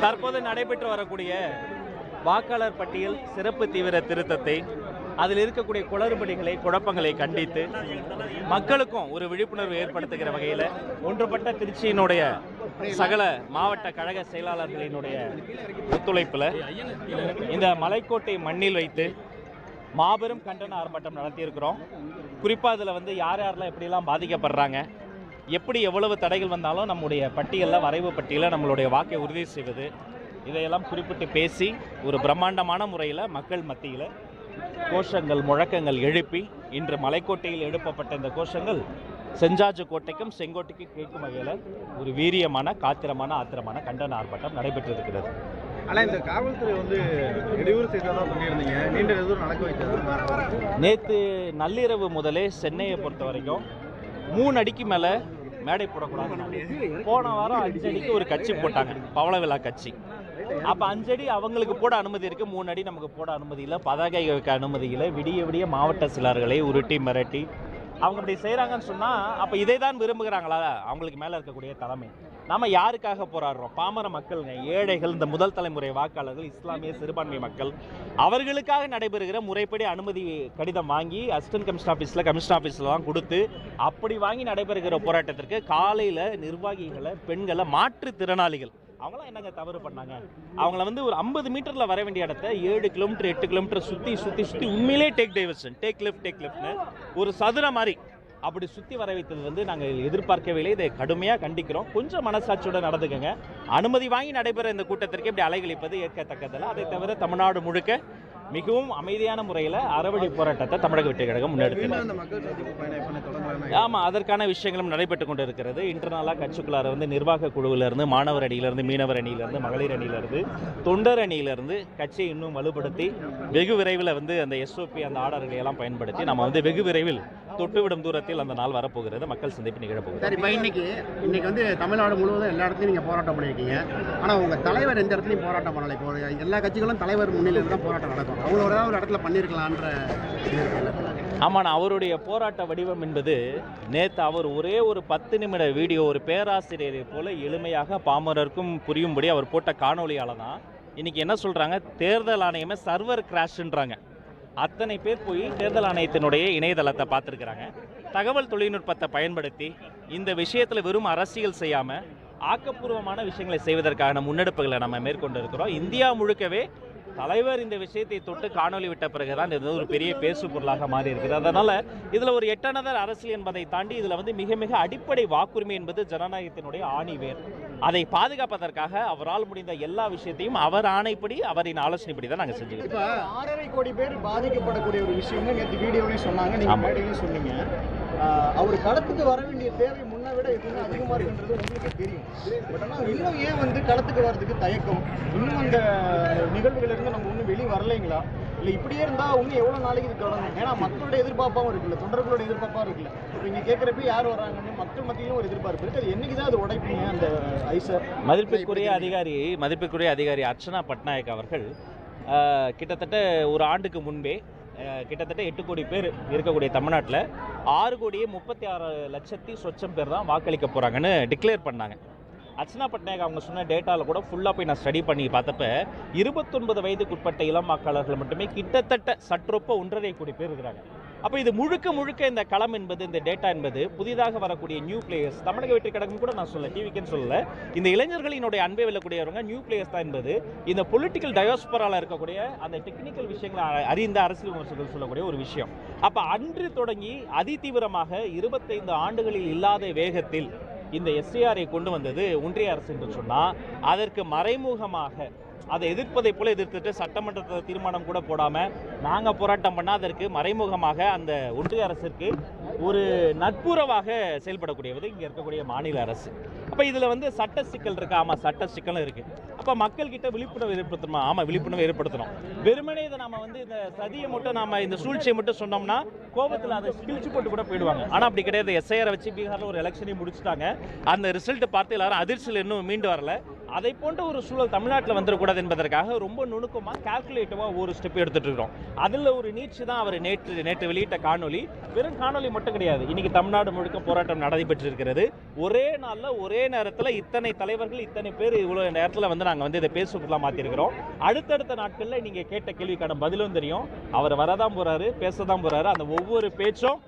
தற்போது நடைபெற்று வரக்கூடிய வாக்காளர் பட்டியல் சிறப்பு தீவிர திருத்தத்தை அதில் இருக்கக்கூடிய குளறுபடிகளை குழப்பங்களை கண்டித்து மக்களுக்கும் ஒரு விழிப்புணர்வு ஏற்படுத்துகிற வகையில் ஒன்றுபட்ட திருச்சியினுடைய சகல மாவட்ட கழக செயலாளர்களினுடைய ஒத்துழைப்பில் இந்த மலைக்கோட்டை மண்ணில் வைத்து மாபெரும் கண்டன ஆர்ப்பாட்டம் நடத்தியிருக்கிறோம். குறிப்பாக அதில் வந்து யார் யாரெல்லாம் எப்படிலாம் பாதிக்கப்படுறாங்க எப்படி எவ்வளவு தடைகள் வந்தாலும் நம்முடைய பட்டியலில் வரைவு பட்டியலில் நம்மளுடைய வாக்கை உறுதி செய்வது இதையெல்லாம் குறிப்பிட்டு பேசி ஒரு பிரம்மாண்டமான முறையில் மக்கள் மத்தியில் கோஷங்கள் முழக்கங்கள் எழுப்பி இன்று மலைக்கோட்டையில் எழுப்பப்பட்ட இந்த கோஷங்கள் செஞ்சாஜு கோட்டைக்கும் செங்கோட்டைக்கும் கேட்கும் வகையில் ஒரு வீரியமான காத்திரமான ஆத்திரமான கண்டன ஆர்ப்பாட்டம் நடைபெற்றிருக்கிறது. ஆனா இந்த காவல்துறை வந்து இடையூறு செய்ததா சொல்லியிருந்தீங்க. நீண்ட எதுவும் நடக்க வைத்ததா. நேற்று நள்ளிரவு முதலே சென்னையை பொறுத்த வரைக்கும் மூணு அடிக்கு மேலே மேடை போடக்கூடாது போன வாரம் அஞ்சடிக்கு ஒரு கட்சி போட்டாங்க. பவள விழா கட்சி. அப்போ அஞ்சடி அவங்களுக்கு போட அனுமதி இருக்கு. மூணு அடி நமக்கு போட அனுமதி இல்லை. பதாகை வைக்க அனுமதி இல்லை. விடிய விடிய மாவட்ட சிலர்களை உருட்டி மிரட்டி அவங்க அப்படி செய்கிறாங்கன்னு சொன்னால் அப்போ இதை தான் விரும்புகிறாங்களா? அவங்களுக்கு மேலே இருக்கக்கூடிய தலைமை. நாம் யாருக்காக போராடுறோம்? பாமர மக்களுங்க ஏழைகள் இந்த முதல் தலைமுறை வாக்காளர்கள் இஸ்லாமிய சிறுபான்மை மக்கள். அவர்களுக்காக நடைபெறுகிற முறைப்படி அனுமதி கடிதம் வாங்கி அசிஸ்டன்ட் கமிஷன் ஆஃபீஸில் கமிஷன் ஆஃபீஸில் தான் கொடுத்து அப்படி வாங்கி நடைபெறுகிற போராட்டத்திற்கு காலையில் நிர்வாகிகளை பெண்களை மாற்றுத்திறனாளிகள் அவங்களாம் என்னங்க தவறு பண்ணாங்க? அவங்கள வந்து ஒரு ஐம்பது மீட்டரில் வர வேண்டிய இடத்த ஏழு கிலோமீட்டர் எட்டு கிலோமீட்டர் சுற்றி சுற்றி சுற்றி உண்மையிலே take diversion take left take லெஃப்ட்னு ஒரு சதுர மாதிரி அப்படி சுற்றி வர வைத்தது வந்து நாங்கள் எதிர்பார்க்கவே இல்லை. இதை கடுமையாக கண்டிக்கிறோம். கொஞ்சம் மனசாட்சியோட நடந்துக்கங்க. அனுமதி வாங்கி நடைபெற இந்த கூட்டத்திற்கு இப்படி அலைகழிப்பது ஏற்கத்தக்கதல்ல. அதை தவிர தமிழ்நாடு முழுக்க மிகவும் அமைதியான முறையில் அறவழி போராட்டத்தை தமிழக வெற்றி கழகம் முன்னெடுத்து மீண்டும் அந்த மக்கள் சந்திப்பு பயணம் எப்ப தொடங்கலாம் ஆமாம் அதற்கான விஷயங்களும் நடைபெற்று கொண்டு இருக்கிறது இன்டர்னலாக கட்சிக்குள்ளார வந்து நிர்வாக குழுவிலிருந்து மாணவர் அணியிலிருந்து மீனவர் அணியிலிருந்து மகளிர் அணியிலிருந்து தொண்டர் அணியிலிருந்து கட்சியை இன்னும் வலுப்படுத்தி வெகு விரைவில் வந்து அந்த எஸ்ஓபி அந்த ஆர்டர்களை எல்லாம் பயன்படுத்தி நம்ம வந்து வெகு விரைவில் தொட்டுவிடும் தூரத்தில் அந்த நாள் வரப்போகிறது. மக்கள் சந்திப்பு நிகழப்போகிறது. சரி இப்போ இன்னைக்கு இன்னைக்கு வந்து தமிழ்நாடு முழுவதும் எல்லா இடத்துலையும் நீங்கள் போராட்டம் பண்ணியிருக்கீங்க. ஆனால் உங்கள் தலைவர் எந்த இடத்துலையும் போராட்டம் பண்ணலை. இப்போ எல்லா கட்சிகளும் தலைவர் முன்னிலையில் தான் போராட்டம் நடக்கும். அவரோட ஒரு இடத்துல பண்ணியிருக்கலான்ற ஆமாண்ணா அவருடைய போராட்ட வடிவம் என்பது நேற்று அவர் ஒரே ஒரு பத்து நிமிட வீடியோ ஒரு பேராசிரியரை போல எளிமையாக பாமரருக்கும் புரியும்படி அவர் போட்ட காணொலியால் தான் இன்றைக்கி என்ன சொல்கிறாங்க தேர்தல் ஆணையமே சர்வர் கிராஷ்ன்றாங்க. அத்தனை பேர் போய் தேர்தல் ஆணையத்தினுடைய இணையதளத்தை பார்த்துருக்குறாங்க. தகவல் தொழில்நுட்பத்தை பயன்படுத்தி இந்த விஷயத்தில் வெறும் அரசியல் செய்யாமல் ஆக்கப்பூர்வமான விஷயங்களை செய்வதற்கான முன்னெடுப்புகளை நம்ம மேற்கொண்டு இருக்கிறோம். இந்தியா முழுக்கவே தலைவர் இந்த விஷயத்தை தொட்டு காணொளி விட்ட பிறகுதான் இது ஒரு பெரிய பேசு பொருளாக மாறி இருக்குது அதனால இதுல ஒரு எட்டனதர் அரசியல் என்பதை தாண்டி இதுல வந்து மிக மிக அடிப்படை வாக்குரிமை என்பது ஜனநாயகத்தினுடைய ஆணிவேர் அதை பாதுகாப்பதற்காக அவரால் முடிந்த எல்லா விஷயத்தையும் அவர் ஆணைப்படி அவரின் ஆலோசனைப்படி தான் நாங்கள் செஞ்சுக்கிறோம் ஆறரை கோடி பேர் பாதிக்கப்படக்கூடிய ஒரு விஷயம்னு நேற்று வீடியோலையும் சொன்னாங்க நீங்கள் சொன்னீங்க. அவர் களத்துக்கு வர வேண்டிய தேவை விட எதுவுமே அதிகமாக இருக்குன்றது உங்களுக்கு தெரியும். பட் ஆனால் இன்னும் ஏன் வந்து களத்துக்கு வர்றதுக்கு தயக்கம்? இன்னும் அந்த நிகழ்வுகள் இருந்து நம்ம இன்னும் வெளியே வரலைங்களா? இல்லை இப்படியே இருந்தால் இன்னும் எவ்வளோ நாளைக்கு இது தொடரும் ஏன்னா மக்களோட எதிர்பார்ப்பாகவும் இருக்குல்ல தொண்டர்களோட எதிர்பார்ப்பாகவும் இருக்குல்ல. இப்போ இங்கே கேட்குறப்ப யார் வராங்கன்னு மக்கள் மத்தியிலும் ஒரு எதிர்பார்ப்பு இருக்குது அது என்னைக்கு தான் அது உடைப்பீங்க அந்த ஐசர் மதிப்பிற்குரிய அதிகாரி மதிப்பிற்குரிய அதிகாரி அர்ச்சனா பட்நாயக் அவர்கள் கிட்டத்தட்ட ஒரு ஆண்டுக்கு முன்பே கிட்டத்தட்ட எட்டு கோடி பேர் இருக்கக்கூடிய தமிழ்நாட்டில் ஆறு கோடியே முப்பத்தி ஆறு லட்சத்தி சொச்சம் பேர் தான் வாக்களிக்க போகிறாங்கன்னு டிக்ளேர் பண்ணாங்க. அர்ச்சனா பட்நாயக் அவங்க சொன்ன டேட்டாவில் கூட ஃபுல்லாக போய் நான் ஸ்டடி பண்ணி பார்த்தப்ப இருபத்தொன்பது வயதுக்குட்பட்ட இளம் வாக்காளர்கள் மட்டுமே கிட்டத்தட்ட சற்றொப்ப ஒன்றரை கோடி பேர் இருக்கிறாங்க. அப்போ இது முழுக்க முழுக்க இந்த களம் என்பது இந்த டேட்டா என்பது புதிதாக வரக்கூடிய நியூ பிளேயர்ஸ் தமிழக வெற்றி கழகம் கூட நான் சொல்ல டிவிக்குன்னு சொல்லல. இந்த இளைஞர்களினுடைய அன்பை வெல்லக்கூடியவங்க நியூ பிளேயர்ஸ் தான் என்பது இந்த பொலிட்டிக்கல் டயோஸ்பரால இருக்கக்கூடிய அந்த டெக்னிக்கல் விஷயங்களை அறிந்த அரசியல் விமர்சகர்கள் சொல்லக்கூடிய ஒரு விஷயம். அப்போ அன்று தொடங்கி அதிதீவிரமாக இருபத்தைந்து ஆண்டுகளில் இல்லாத வேகத்தில் இந்த எஸ்ஏஆரை கொண்டு வந்தது ஒன்றிய அரசு என்று சொன்னால் அதற்கு மறைமுகமாக அதை எதிர்ப்பதை போல எதிர்த்துட்டு சட்டமன்றத்தில் தீர்மானம் கூட போடாமல் நாங்கள் போராட்டம் பண்ணால் அதற்கு மறைமுகமாக அந்த ஒன்றிய அரசிற்கு ஒரு நட்புறவாக செயல்படக்கூடியது இங்கே இருக்கக்கூடிய மாநில அரசு. அப்போ இதில் வந்து சட்ட சிக்கல் இருக்கு. ஆமாம் சட்ட சிக்கலும் இருக்குது அப்போ மக்கள்கிட்ட விழிப்புணர்வு ஏற்படுத்தணுமா. ஆமாம் விழிப்புணர்வு ஏற்படுத்தணும். வெறுமனே இதை நம்ம வந்து இந்த சதியை மட்டும் நம்ம இந்த சூழ்ச்சியை மட்டும் சொன்னோம்னா கோபத்தில் அதை கிழிச்சு போட்டு கூட போயிடுவாங்க. ஆனால் அப்படி கிடையாது. எஸ்ஐஆரை வச்சு பீகாரில் ஒரு எலெக்ஷனையும் முடிச்சுட்டாங்க. அந்த ரிசல்ட் பார்த்து எல்லாரும் அதிர்ச்சியில் இன்னும் மீண்டு வரல. அதை போன்ற ஒரு சூழல் தமிழ்நாட்டில் வந்துடக்கூடாது என்பதற்காக ரொம்ப நுணுக்கமாக கால்குலேட்டிவாக ஒரு ஸ்டெப் எடுத்துகிட்டு இருக்கிறோம் அதில் ஒரு நீட்சி தான் அவர் நேற்று நேற்று வெளியிட்ட காணொளி. வெறும் காணொலி மட்டும் கிடையாது. இன்னைக்கு தமிழ்நாடு முழுக்க போராட்டம் நடைபெற்றிருக்கிறது ஒரே நாளில் ஒரே நேரத்தில் இத்தனை தலைவர்கள் இத்தனை பேர் இவ்வளோ நேரத்தில் வந்து நாங்கள் வந்து இதை பேசுவதெல்லாம் மாற்றிருக்கிறோம் அடுத்தடுத்த நாட்களில் நீங்கள் கேட்ட கேள்விக்கான பதிலும் தெரியும். அவர் வரதான் போகிறாரு பேச தான் போகிறாரு அந்த ஒவ்வொரு பேச்சும்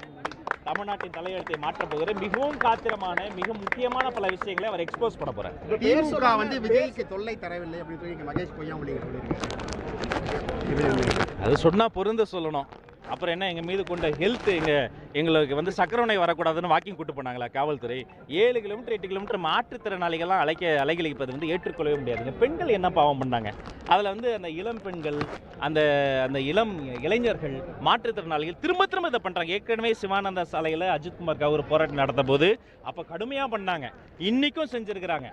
தமிழ்நாட்டின் தலையெழுத்தை மாற்றப் போகிற மிகவும் காத்திரமான மிக முக்கியமான பல விஷயங்களை அவர் எக்ஸ்போஸ் பண்ண போறார். திமுக வந்து விஜய்க்கு தொல்லை தரவில்லை அப்படின்னு சொல்லி மகேஷ் பொய்யாமொழி சொல்லியிருக்காரு அது சொன்னா பொருந்த சொல்லணும். அப்புறம் என்ன எங்கள் மீது கொண்ட ஹெல்த் எங்கள் எங்களுக்கு வந்து சக்கரவனை வரக்கூடாதுன்னு வாக்கிங் கூட்டு போனாங்களா காவல்துறை. ஏழு கிலோமீட்டர் எட்டு கிலோமீட்டர் மாற்றுத்திறனாளிகள்லாம் அழைக்க அலைகளிப்பது வந்து ஏற்றுக்கொள்ளவே முடியாதுங்க பெண்கள் என்ன பாவம் பண்ணாங்க அதில் வந்து அந்த இளம் பெண்கள் அந்த அந்த இளம் இளைஞர்கள் மாற்றுத்திறனாளிகள் திரும்ப திரும்ப இதை பண்ணுறாங்க ஏற்கனவே சிவானந்தா சாலையில் அஜித்குமார் கவுர் போராட்டம் நடந்த போது அப்போ கடுமையாக பண்ணாங்க. இன்றைக்கும் செஞ்சுருக்கிறாங்க.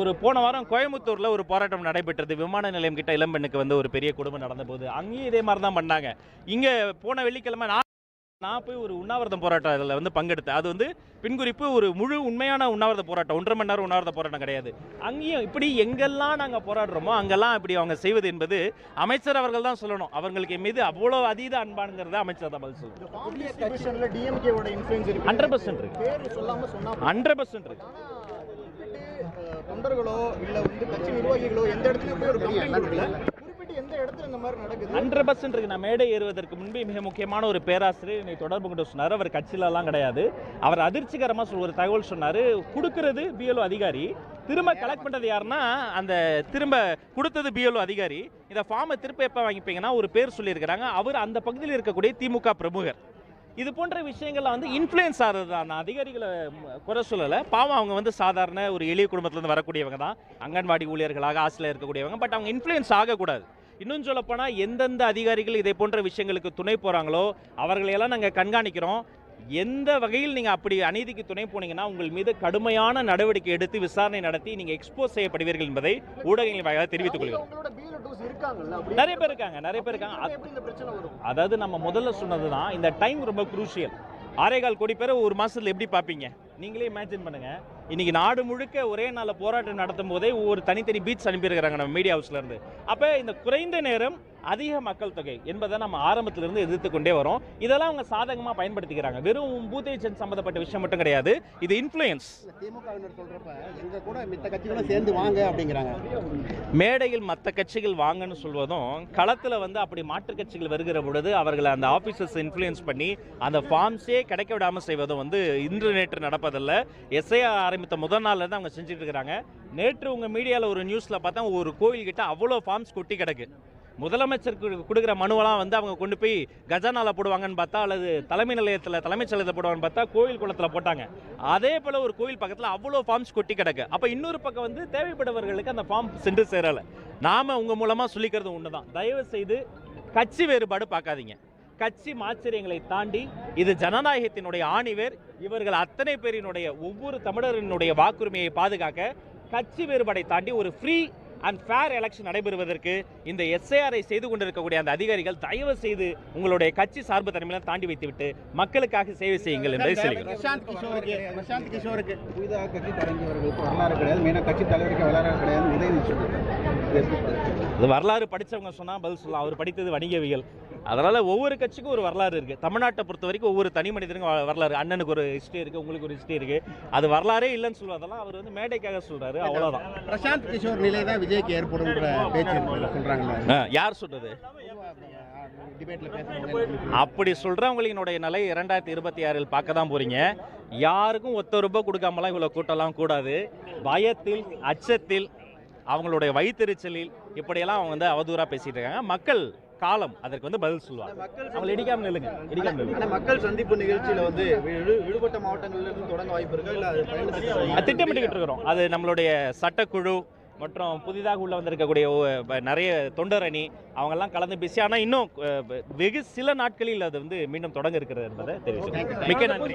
ஒரு போன வாரம் கோயம்புத்தூரில் ஒரு போராட்டம் நடைபெற்றது. விமான நிலையம் கிட்ட இளம்பெண்ணுக்கு வந்து ஒரு பெரிய குடும்பம் நடந்த போது அங்கேயும் இதே மாதிரி தான் பண்ணாங்க. இங்கே போன வெள்ளிக்கிழமை நான் நான் போய் ஒரு உண்ணாவிரதம் போராட்டம் அதில் வந்து பங்கெடுத்தேன். அது வந்து பின்குறிப்பு ஒரு முழு உண்மையான உண்ணாவிரத போராட்டம். ஒன்றரை மணி நேரம் உண்ணாவிரத போராட்டம் கிடையாது. அங்கேயும் இப்படி எங்கெல்லாம் நாங்கள் போராடுறோமோ அங்கெல்லாம் இப்படி அவங்க செய்வது என்பது அமைச்சர் அவர்கள் தான் சொல்லணும். அவங்களுக்கு மீது அவ்வளோ அதீத அன்பானுங்கிறத அமைச்சர் தான் பதில் சொல்லணும். ஓட இன்ஃப்ளூயன்ஸ் இருக்கு. 100% இருக்கு. பேர் சொல்லாம சொன்னா ஹண்ட்ரட் பர்சன்ட் இருக்கு. தொண்டர்களோ இல்ல வந்து கட்சி நிர்வாகிகளோ எந்த இடத்துலயும் போய் ஒரு கம்ப்ளைண்ட் கொடுக்கல. குறிப்பிட்டு எந்த இடத்துல இந்த மாதிரி நடக்குது? ஹண்ட்ரட் பர்சன்ட் இருக்கு. நான் மேடை ஏறுவதற்கு முன்பே மிக முக்கியமான ஒரு பேராசிரியர் என்னை தொடர்பு கொண்டு சொன்னார். அவர் கட்சியிலலாம் கிடையாது. அவர் அதிர்ச்சிகரமாக சொல் ஒரு தகவல் சொன்னார். கொடுக்கறது பிஎல்ஓ அதிகாரி. திரும்ப கலெக்ட் பண்ணுறது யாருன்னா அந்த திரும்ப கொடுத்தது பிஎல்ஓ அதிகாரி. இந்த ஃபார்மை திரும்ப எப்போ வாங்கிப்பீங்கன்னா ஒரு பேர் சொல்லியிருக்கிறாங்க. அவர் அந்த பகுதியில் இருக்கக்கூடிய திமுக பிரமுகர். இது போன்ற விஷயங்கள்லாம் வந்து இன்ஃப்ளூயன்ஸ் ஆகிறது தான் நான் அதிகாரிகளை குறை சொல்லலை. பாவம் அவங்க வந்து சாதாரண ஒரு எளிய குடும்பத்துலேருந்து வரக்கூடியவங்க தான். அங்கன்வாடி ஊழியர்களாக ஆசிரியர் இருக்கக்கூடியவங்க. பட் அவங்க இன்ஃப்ளூயன்ஸ் ஆகக்கூடாது. இன்னும் சொல்லப்போனால் எந்தெந்த அதிகாரிகள் இதை போன்ற விஷயங்களுக்கு துணை போகிறாங்களோ அவர்களையெல்லாம் நாங்கள் கண்காணிக்கிறோம். எந்த வகையில் நீங்கள் அப்படி அநீதிக்கு துணை போனீங்கன்னா உங்கள் மீது கடுமையான நடவடிக்கை எடுத்து விசாரணை நடத்தி நீங்கள் எக்ஸ்போஸ் செய்யப்படுவீர்கள் என்பதை ஊடகங்கள் வாயிலாக தெரிவித்துக் கொள்கிறோம். நிறைய பேர் இருக்காங்க நிறைய பேர் இருக்காங்க. அதாவது நம்ம முதல்ல சொன்னது தான் இந்த டைம் ரொம்ப குரூஷியல் ஆறேகால் கோடி பேரை ஒரு மாசத்துல எப்படி பார்ப்பீங்க? நீங்களே இமேஜின் பண்ணுங்க. இன்னைக்கு நாடு முழுக்க ஒரே நாளில் போராட்டம் நடத்தும் போதே ஒவ்வொரு தனித்தனி பீச் அனுப்பியிருக்கிறாங்க நம்ம மீடியா ஹவுஸ்ல இருந்து. அப்போ இந்த குறைந்த நேரம் அதிக மக்கள் தொகை என்பதை நம்ம ஆரம்பத்துல இருந்து எதிர்த்து கொண்டே வரோம். இதெல்லாம் அவங்க சாதகமாக பயன்படுத்திக்கிறாங்க. வெறும் பூத்தேஜன் சம்பந்தப்பட்ட விஷயம் மட்டும் கிடையாது. இது இன்ஃப்ளூயன்ஸ் திமுகவினர் சொல்றப்ப எங்க கூட மித்த கட்சிகளும் சேர்ந்து வாங்க அப்படிங்கிறாங்க. மேடையில் மற்ற கட்சிகள் வாங்கன்னு சொல்வதும் களத்தில் வந்து அப்படி மாற்று கட்சிகள் வருகிற பொழுது அவர்களை அந்த ஆஃபீஸர்ஸ் இன்ஃப்ளூயன்ஸ் பண்ணி அந்த ஃபார்ம்ஸே கிடைக்க விடாமல் செய்வதும் வந்து இன்று நேற்று நடப்பதில்லை எஸ்ஐஆர் ஆரம்பித்த முதல் நாள்லேருந்து அவங்க செஞ்சுட்டு இருக்கிறாங்க. நேற்று உங்கள் மீடியாவில் ஒரு நியூஸில் பார்த்தா ஒரு கோயில்கிட்ட அவ்வளோ ஃபார்ம்ஸ் கொட்டி கிடக்கு. முதலமைச்சருக்கு கொடுக்குற மனுவெல்லாம் வந்து அவங்க கொண்டு போய் கஜானாவில் போடுவாங்கன்னு பார்த்தா அல்லது தலைமை நிலையத்தில் தலைமைச் செயலத்தில் போடுவாங்கன்னு பார்த்தா கோயில் குளத்தில் போட்டாங்க. அதே போல் ஒரு கோயில் பக்கத்தில் அவ்வளோ ஃபார்ம்ஸ் கொட்டி கிடக்கு. அப்போ இன்னொரு பக்கம் வந்து தேவைப்படுபவர்களுக்கு அந்த ஃபார்ம் சென்று சேரலை. நாம உங்கள் மூலமாக சொல்லிக்கிறது ஒன்று தான் தயவு செய்து கட்சி வேறுபாடு பார்க்காதீங்க. கட்சி மாச்சரியங்களை தாண்டி இது ஜனநாயகத்தினுடைய ஆணிவேர். இவர்கள் அத்தனை பேரினுடைய ஒவ்வொரு தமிழரினுடைய வாக்குரிமையை பாதுகாக்க கட்சி வேறுபாடை தாண்டி ஒரு ஃப்ரீ அண்ட் ஃபேர் எலெக்ஷன் நடைபெறுவதற்கு இந்த எஸ்ஐஆரை செய்து கொண்டிருக்கக்கூடிய அந்த அதிகாரிகள் தயவு செய்து உங்களுடைய கட்சி சார்பு தன்மையெல்லாம் தாண்டி வைத்துவிட்டு மக்களுக்காக சேவை செய்யுங்கள் என்பதை சொல்லுகிறேன் பிரசாந்த் கிஷோருக்கு பிரசாந்த் கிஷோருக்கு புதிதாக கட்சி வரலாறு கிடையாது. மெயினாக கட்சி தலைவருக்கு வரலாறு கிடையாது. அது வரலாறு படிச்சவங்க சொன்னா பதில் சொல்லலாம். அவர் படித்தது வணிகவியல். அதனால ஒவ்வொரு கட்சிக்கும் ஒரு வரலாறு இருக்கு. தமிழ்நாட்டை பொறுத்த வரைக்கும் ஒவ்வொரு தனி மனிதனுக்கும் வரலாறு. அண்ணனுக்கு ஒரு ஹிஸ்டரி இருக்கு உங்களுக்கு ஒரு ஹிஸ்டரி இருக்கு. அது வரலாறே இல்லைன்னு சொல்லுவதெல்லாம் அவர் வந்து மேடைக்காக சொல்றாரு. அவ்வளவுதான். பிரசாந்த் கிஷோர் நிலை தான் விஜய்க்கு சொல்றாங்கல்ல ஆ, யார் பேசுறாங்க அப்படி சொல்றவங்களினுடைய நிலை இரண்டாயிரத்தி இருபத்தி ஆறில் பார்க்க தான் போறீங்க. யாருக்கும் ஒத்த ரூபாய் கொடுக்காமலாம் இவ்வளோ கூட்டம்லாம் கூடாது. பயத்தில் அச்சத்தில் அவங்களுடைய வயிற்றுச்சலில் இப்படியெல்லாம் அவங்க வந்து அவதூறாக பேசிட்டு இருக்காங்க மக்கள் காலம் அதற்கு வந்து பதில் சொல்லுவாங்க. மக்கள் அவங்களை இடிக்காம நில்லுங்க இடிக்காம நில்லுங்க. மக்கள் சந்திப்பு நிகழ்ச்சியில வந்து விடு- விடுபட்ட மாவட்டங்கள்ல இருந்து தொடங்க வாய்ப்பு இருக்கா? இல்ல திட்டமிட்டுக்கிட்டு இருக்கிறோம். அது நம்மளுடைய சட்டக்குழு மற்றும் புதிதாக உள்ள வந்திருக்கக்கூடிய நிறைய தொண்டர் அணி அவங்கெல்லாம் கலந்து பேசி ஆனால் இன்னும் வெகு சில நாட்களில் அது வந்து மீண்டும் தொடங்க இருக்கிறது என்பதை தெரிவிச்சுக்கிறேன். மிக்க நன்றி.